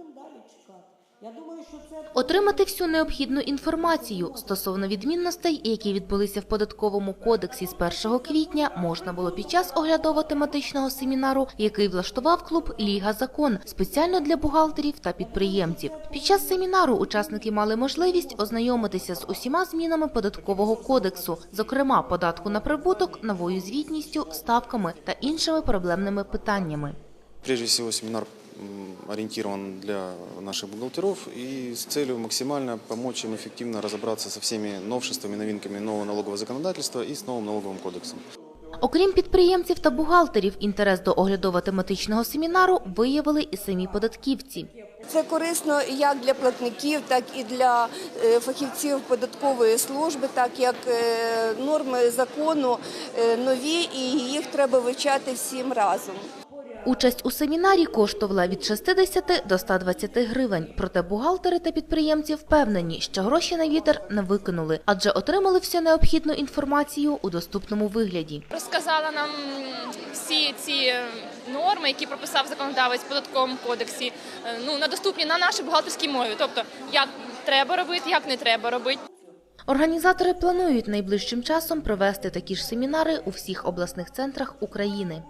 будемо далі чекати. Я думаю, що це Отримати всю необхідну інформацію стосовно відмінностей, які відбулися в податковому кодексі з 1 квітня, можна було під час оглядово-тематичного семінару, який влаштував клуб Ліга Закон спеціально для бухгалтерів та підприємців. Під час семінару учасники мали можливість ознайомитися з усіма змінами податкового кодексу, зокрема податку на прибуток, новою звітністю, ставками та іншими проблемними питаннями. Прежде всего, семинар ориентирован для наших бухгалтеров и с целью максимально помочь им эффективно разобраться со всеми новшествами, новинками нового налогового законодательства и с новым налоговым кодексом. Окрім підприємців та бухгалтерів, інтерес до оглядово-тематичного семінару виявили і самі податківці. Це корисно як для платників, так і для е, фахівців податкової служби, так як е, норми закону е, нові, і їх треба вивчати всім разом. Участь у семінарі коштувала від 60 до 120 гривень. Проте бухгалтери та підприємці впевнені, що гроші на вітер не викинули, адже отримали всю необхідну інформацію у доступному вигляді. розказала нам всі ці е, норми, які прописав законодавець в податковому кодексі, е, ну на доступні на нашій бухгалтерській мові. Тобто, як треба робити, як не треба робити. Організатори планують найближчим часом провести такі ж семінари у всіх обласних центрах України.